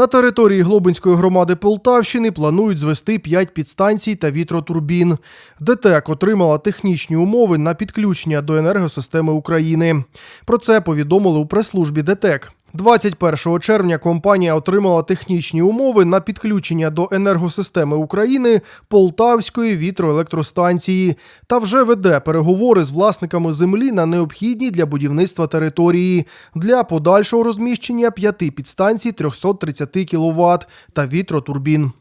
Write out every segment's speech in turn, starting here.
На території Глобинської громади Полтавщини планують звести 5 підстанцій та вітротурбін. ДТЕК отримала технічні умови на підключення до енергосистеми України. Про це повідомили у прес-службі ДТЕК. 21 червня компанія отримала технічні умови на підключення до енергосистеми України Полтавської вітроелектростанції та вже веде переговори з власниками землі на необхідній для будівництва території для подальшого розміщення п'яти підстанцій 330 кВт та вітротурбін.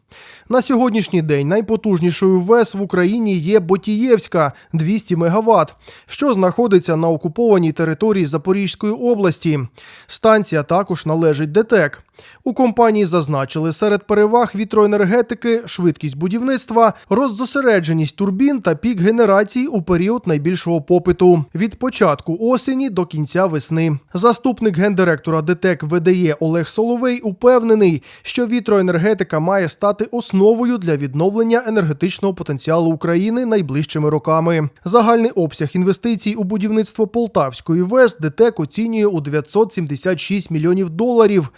На сьогоднішній день найпотужнішою ВЕС в Україні є Ботієвська 200 МВт, що знаходиться на окупованій території Запорізької області. Станція також належить ДТЕК. У компанії зазначили серед переваг вітроенергетики, швидкість будівництва, роззосередженість турбін та пік генерації у період найбільшого попиту від початку осені до кінця весни. Заступник гендиректора ДТЕК ВДЄ Олег Соловей упевнений, що вітроенергетика має стати основою для відновлення енергетичного потенціалу України найближчими роками. Загальний обсяг інвестицій у будівництво Полтавської ВЕС ДТЕК оцінює у 976 мільйонів доларів.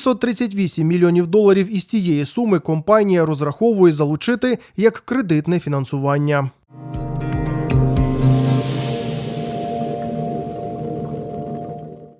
638 мільйонів доларів із цієї суми компанія розраховує залучити як кредитне фінансування.